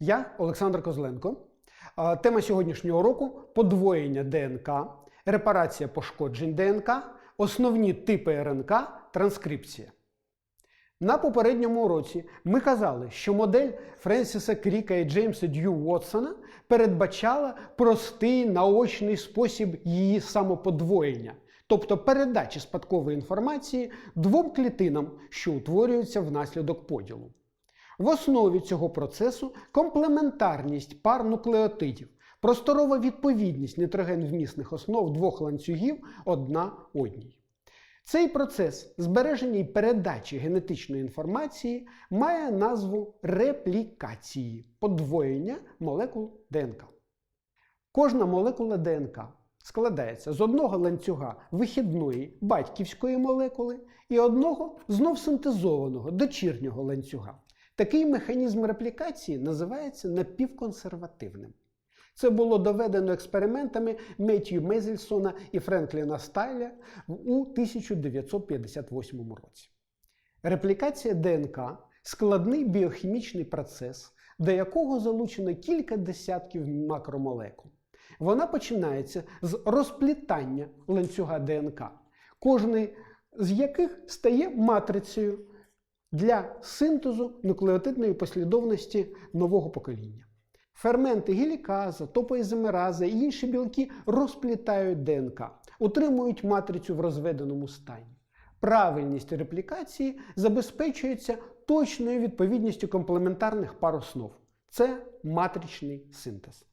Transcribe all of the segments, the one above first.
Я Олександр Козленко. Тема сьогоднішнього уроку подвоєння ДНК, репарація пошкоджень ДНК, основні типи РНК, транскрипція. На попередньому уроці ми казали, що модель Френсіса Кріка і Джеймса Д'Ю Уотсона передбачала простий наочний спосіб її самоподвоєння, тобто передачі спадкової інформації двом клітинам, що утворюються внаслідок поділу. В основі цього процесу комплементарність пар нуклеотидів, просторова відповідність нитрогенвмісних основ двох ланцюгів одна одній. Цей процес збереження і передачі генетичної інформації має назву реплікації подвоєння молекул ДНК. Кожна молекула ДНК складається з одного ланцюга вихідної батьківської молекули і одного знов синтезованого дочірнього ланцюга. Такий механізм реплікації називається напівконсервативним. Це було доведено експериментами Меттью Мезельсона і Френкліна Стайля у 1958 році. Реплікація ДНК складний біохімічний процес, до якого залучено кілька десятків макромолекул. Вона починається з розплітання ланцюга ДНК, кожний з яких стає матрицею для синтезу нуклеотидної послідовності нового покоління. Ферменти геліказа, топоізомераза і інші білки розплітають ДНК, утримують матрицю в розведеному стані. Правильність реплікації забезпечується точною відповідністю комплементарних пар основ. Це матричний синтез.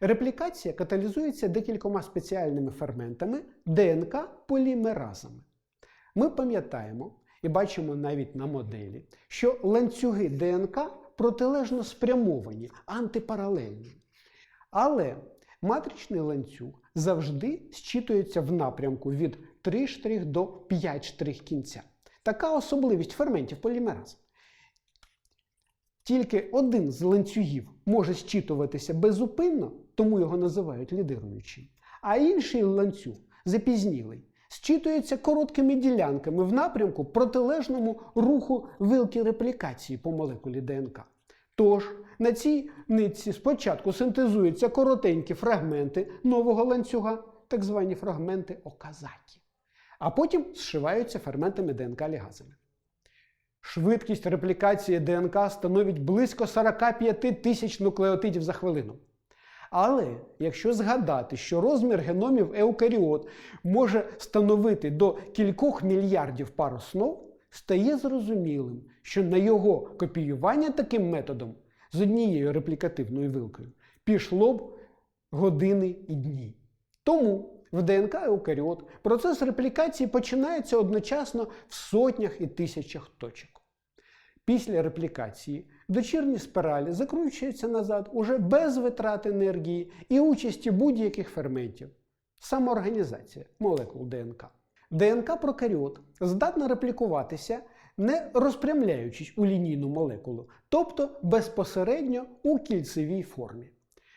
Реплікація каталізується декількома спеціальними ферментами ДНК-полімеразами. Ми пам'ятаємо і бачимо навіть на моделі, що ланцюги ДНК протилежно спрямовані, антипаралельні. Але матричний ланцюг завжди зчитується в напрямку від 3 штрих до 5 штрих кінця. Така особливість ферментів полімераз. Тільки один з ланцюгів може зчитуватися безупинно, тому його називають лідируючим. А інший ланцюг, запізнілий, зчитується короткими ділянками в напрямку протилежному руху вилки реплікації по молекулі ДНК. Тож на цій нитці спочатку синтезуються коротенькі фрагменти нового ланцюга, так звані фрагменти оказакі, а потім зшиваються ферментами ДНК-лігазами. Швидкість реплікації ДНК становить близько 45 тисяч нуклеотидів за хвилину. Але якщо згадати, що розмір геномів еукаріот може становити до кількох мільярдів пар основ, стає зрозумілим, що на його копіювання таким методом з однією реплікативною вилкою пішло б години і дні. Тому в ДНК еукаріот процес реплікації починається одночасно в сотнях і тисячах точок. Після реплікації дочірні спіралі закручуються назад уже без витрат енергії і участі будь-яких ферментів. Самоорганізація молекул ДНК. ДНК прокаріот здатна реплікуватися, не розпрямляючись у лінійну молекулу, тобто безпосередньо у кільцевій формі.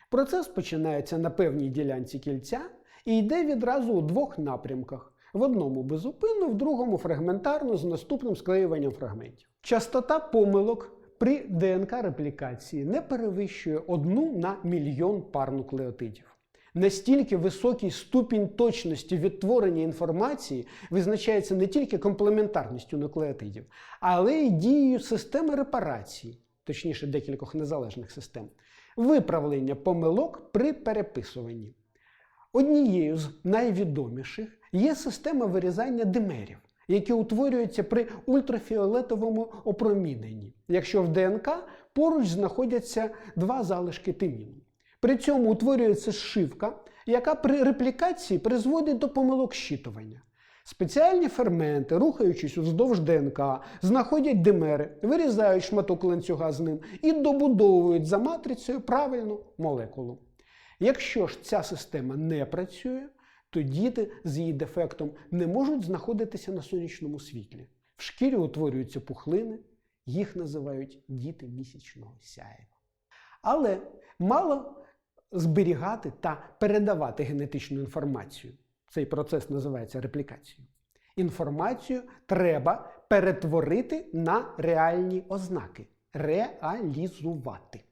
Процес починається на певній ділянці кільця і йде відразу у двох напрямках: в одному безупинно, в другому фрагментарно з наступним склеюванням фрагментів. Частота помилок при ДНК-реплікації не перевищує одну на мільйон пар нуклеотидів. Настільки високий ступінь точності відтворення інформації визначається не тільки комплементарністю нуклеотидів, але й дією системи репарації, точніше декількох незалежних систем, виправлення помилок при переписуванні. Однією з найвідоміших є система вирізання димерів, які утворюються при ультрафіолетовому опроміненні, якщо в ДНК поруч знаходяться два залишки тиміну. При цьому утворюється зшивка, яка при реплікації призводить до помилок щитування. Спеціальні ферменти, рухаючись уздовж ДНК, знаходять димери, вирізають шматок ланцюга з ним і добудовують за матрицею правильну молекулу. Якщо ж ця система не працює, то діти з її дефектом не можуть знаходитися на сонячному світлі. В шкірі утворюються пухлини, їх називають діти місячного сяєва. Але мало зберігати та передавати генетичну інформацію. Цей процес називається реплікацією. Інформацію треба перетворити на реальні ознаки, реалізувати.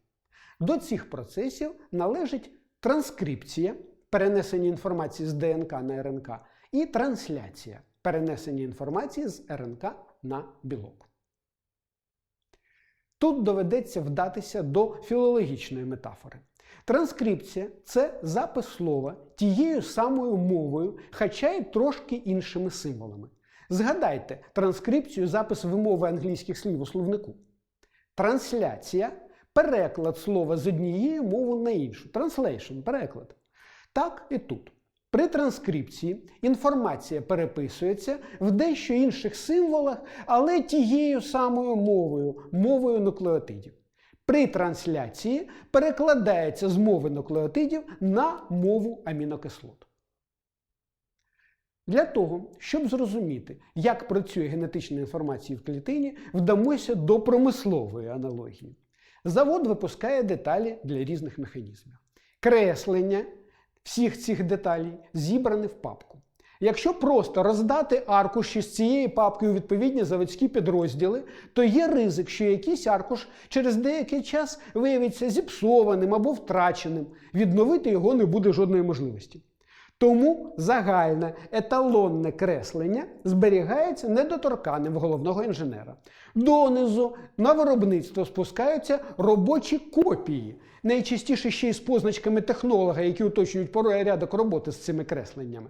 До цих процесів належить транскрипція, перенесення інформації з ДНК на РНК, і трансляція перенесення інформації з РНК на білок. Тут доведеться вдатися до філологічної метафори. Транскрипція це запис слова тією самою мовою, хоча й трошки іншими символами. Згадайте транскрипцію запис вимови англійських слів у словнику. Трансляція переклад слова з однієї мови на іншу. Translation – переклад. Так і тут. При транскрипції інформація переписується в дещо інших символах, але тією самою мовою, мовою нуклеотидів. При трансляції перекладається з мови нуклеотидів на мову амінокислот. Для того, щоб зрозуміти, як працює генетична інформація в клітині, вдамося до промислової аналогії. Завод випускає деталі для різних механізмів. Креслення всіх цих деталей зібрані в папку. Якщо просто роздати аркуші з цієї папки у відповідні заводські підрозділи, то є ризик, що якийсь аркуш через деякий час виявиться зіпсованим або втраченим. Відновити його не буде жодної можливості. Тому загальне еталонне креслення зберігається недоторканим головного інженера. Донизу на виробництво спускаються робочі копії, найчастіше ще й з позначками технолога, які уточнюють порядок роботи з цими кресленнями.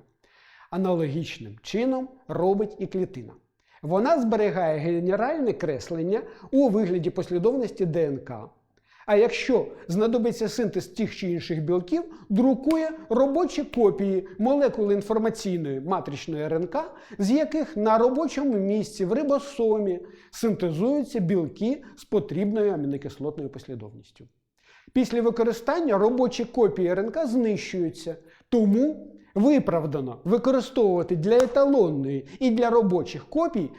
Аналогічним чином робить і клітина. Вона зберігає генеральне креслення у вигляді послідовності ДНК. А якщо знадобиться синтез тих чи інших білків, друкує робочі копії молекули інформаційної матричної РНК, з яких на робочому місці в рибосомі синтезуються білки з потрібною амінокислотною послідовністю. Після використання робочі копії РНК знищуються, тому виправдано використовувати для еталонної і для робочих копій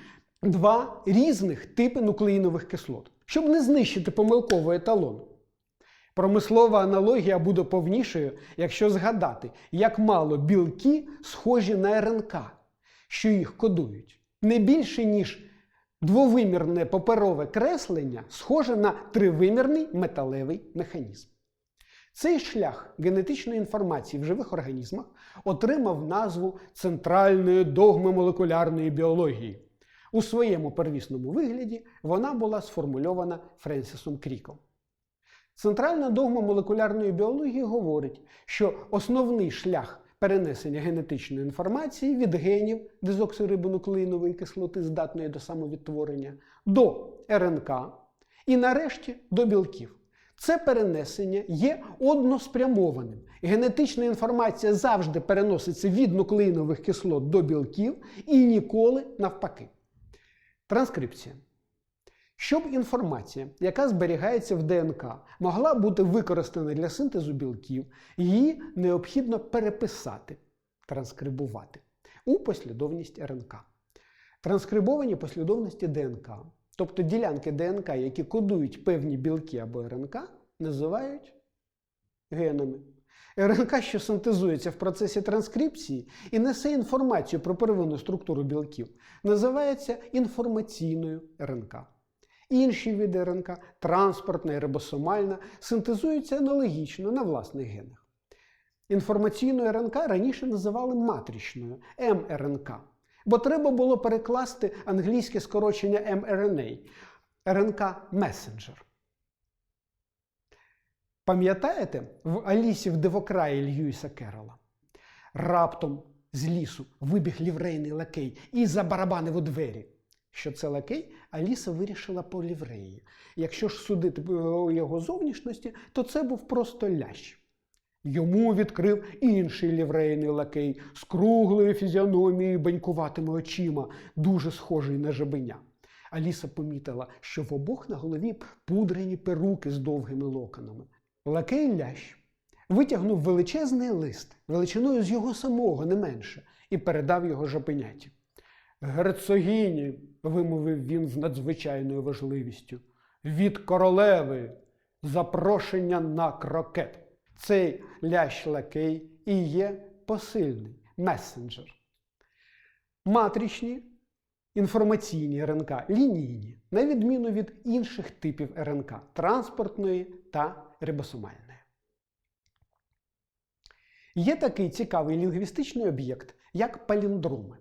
два різних типи нуклеїнових кислот щоб не знищити помилковий еталон. Промислова аналогія буде повнішою, якщо згадати, як мало білки схожі на РНК, що їх кодують. Не більше, ніж двовимірне паперове креслення схоже на тривимірний металевий механізм. Цей шлях генетичної інформації в живих організмах отримав назву центральної догми молекулярної біології. У своєму первісному вигляді вона була сформульована Френсісом Кріком. Центральна догма молекулярної біології говорить, що основний шлях перенесення генетичної інформації від генів дезоксирибонуклеїнової кислоти, здатної до самовідтворення, до РНК і нарешті до білків. Це перенесення є односпрямованим. Генетична інформація завжди переноситься від нуклеїнових кислот до білків і ніколи навпаки. Транскрипція. Щоб інформація, яка зберігається в ДНК, могла бути використана для синтезу білків, її необхідно переписати, транскрибувати у послідовність РНК. Транскрибовані послідовності ДНК, тобто ділянки ДНК, які кодують певні білки або РНК, називають генами. РНК, що синтезується в процесі транскрипції і несе інформацію про первинну структуру білків, називається інформаційною РНК. Інші види РНК, транспортна і рибосомальна, синтезуються аналогічно на власних генах. Інформаційну РНК раніше називали матричною мРНК, бо треба було перекласти англійське скорочення mRNA – РНК месенджер. Пам'ятаєте в Алісі в Дивокраї Льюіса Керрола? Раптом з лісу вибіг ліврейний лакей і забарабанив у двері. Що це лакей, Аліса вирішила по лівреї. Якщо ж судити по його зовнішності, то це був просто лящ. Йому відкрив інший ліврейний лакей з круглою фізіономією банькуватими очима, дуже схожий на жабеня. Аліса помітила, що в обох на голові пудрені перуки з довгими локонами. Лакей лящ витягнув величезний лист, величиною з його самого не менше, і передав його жопеняті. Герцогіні, вимовив він з надзвичайною важливістю, від королеви запрошення на крокет. Цей лящ лакей і є посильний месенджер. Матричні інформаційні РНК лінійні, на відміну від інших типів РНК транспортної та рибосомальне. Є такий цікавий лінгвістичний об'єкт, як паліндроми.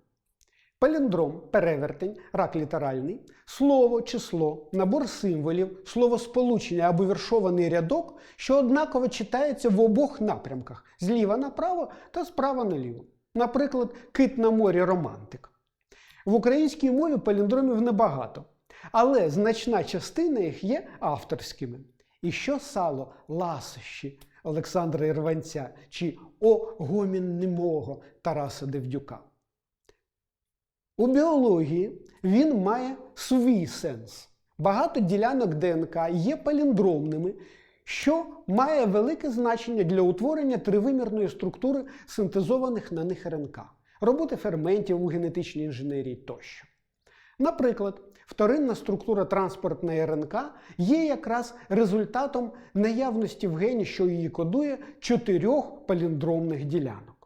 Паліндром, перевертень, рак літеральний, слово, число, набор символів, словосполучення або віршований рядок, що однаково читається в обох напрямках зліва направо та справа наліво. Наприклад, кит на морі романтик. В українській мові паліндромів небагато, але значна частина їх є авторськими. І що сало ласощі Олександра Ірванця чи О гомін немого Тараса Девдюка. У біології він має свій сенс. Багато ділянок ДНК є паліндромними, що має велике значення для утворення тривимірної структури синтезованих на них РНК, роботи ферментів у генетичній інженерії тощо. Наприклад, вторинна структура транспортної РНК є якраз результатом наявності в гені, що її кодує, чотирьох паліндромних ділянок.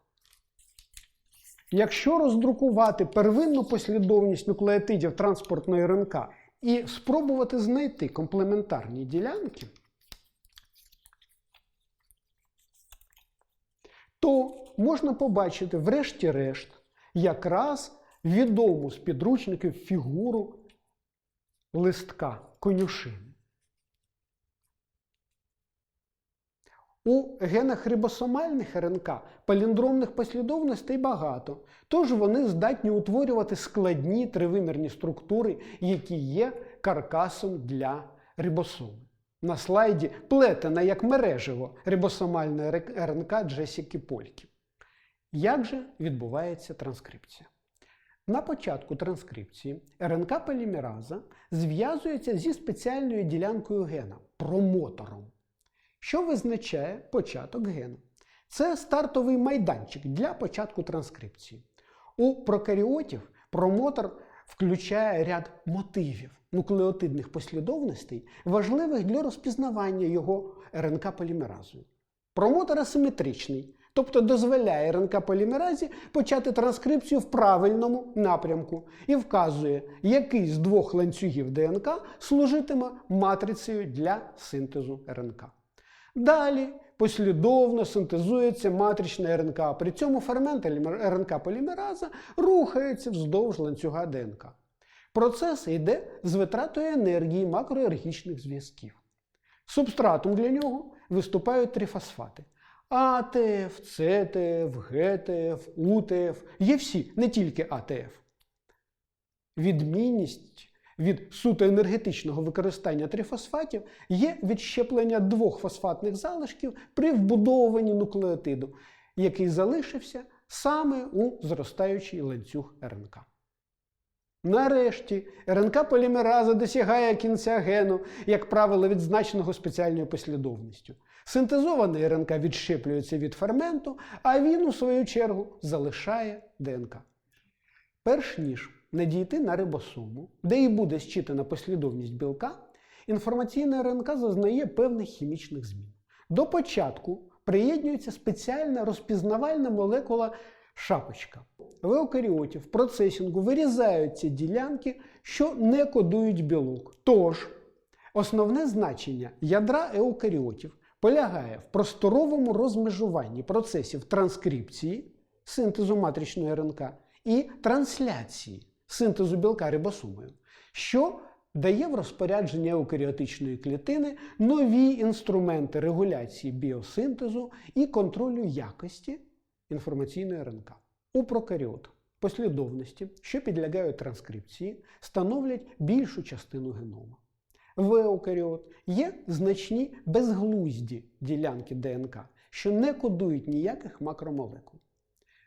Якщо роздрукувати первинну послідовність нуклеотидів транспортної РНК і спробувати знайти комплементарні ділянки, то можна побачити, врешті-решт, якраз відому з підручників фігуру листка конюшини. У генах рибосомальних РНК паліндромних послідовностей багато, тож вони здатні утворювати складні тривимірні структури, які є каркасом для рибосоми. На слайді плетена як мережево рибосомальна РНК Джесіки Польки. Як же відбувається транскрипція? На початку транскрипції РНК полімераза зв'язується зі спеціальною ділянкою гена промотором що визначає початок гену. Це стартовий майданчик для початку транскрипції. У прокаріотів промотор включає ряд мотивів нуклеотидних послідовностей, важливих для розпізнавання його РНК полімеразою. Промотор асиметричний, тобто дозволяє РНК полімеразі почати транскрипцію в правильному напрямку і вказує, який з двох ланцюгів ДНК служитиме матрицею для синтезу РНК. Далі послідовно синтезується матрична РНК. При цьому фермент РНК полімераза рухається вздовж ланцюга ДНК. Процес йде з витратою енергії макроергічних зв'язків. Субстратом для нього виступають трифосфати. АТФ, ЦТФ, ГТФ, УТФ є всі, не тільки АТФ. Відмінність від суто енергетичного використання трифосфатів є відщеплення двох фосфатних залишків при вбудовуванні нуклеотиду, який залишився саме у зростаючий ланцюг РНК. Нарешті РНК полімераза досягає кінця гену, як правило, відзначеного спеціальною послідовністю. Синтезований РНК відщеплюється від ферменту, а він, у свою чергу, залишає ДНК. Перш ніж надійти на рибосому, де і буде щитана послідовність білка, інформаційна РНК зазнає певних хімічних змін. До початку приєднується спеціальна розпізнавальна молекула шапочка. В еукаріотів процесінгу вирізаються ділянки, що не кодують білок. Тож, основне значення ядра еукаріотів полягає в просторовому розмежуванні процесів транскрипції синтезу матричної РНК і трансляції синтезу білка рибосомою, що дає в розпорядження еукаріотичної клітини нові інструменти регуляції біосинтезу і контролю якості інформаційної РНК. У прокаріот послідовності, що підлягають транскрипції, становлять більшу частину генома. В еукаріот є значні безглузді ділянки ДНК, що не кодують ніяких макромолекул.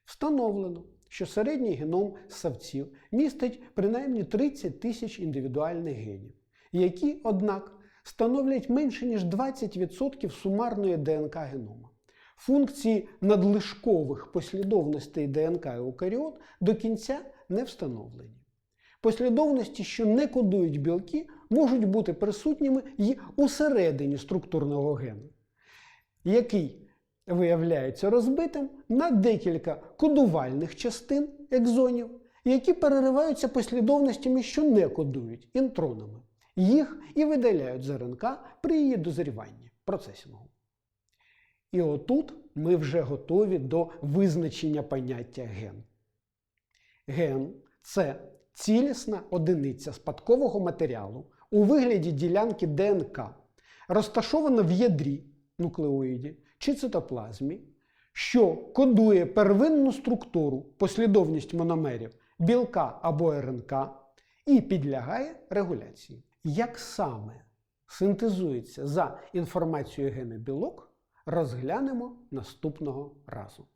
Встановлено, що середній геном савців містить принаймні 30 тисяч індивідуальних генів, які, однак, становлять менше ніж 20% сумарної ДНК генома. Функції надлишкових послідовностей ДНК еукаріот до кінця не встановлені. Послідовності, що не кодують білки, можуть бути присутніми й усередині структурного гену, який виявляється розбитим на декілька кодувальних частин екзонів, які перериваються послідовностями, що не кодують інтронами. Їх і видаляють з РНК при її дозріванні. процесінгу. І отут ми вже готові до визначення поняття ген. Ген це цілісна одиниця спадкового матеріалу у вигляді ділянки ДНК, розташована в ядрі нуклеоїді чи цитоплазмі, що кодує первинну структуру, послідовність мономерів білка або РНК і підлягає регуляції. Як саме синтезується за інформацією гена білок, розглянемо наступного разу.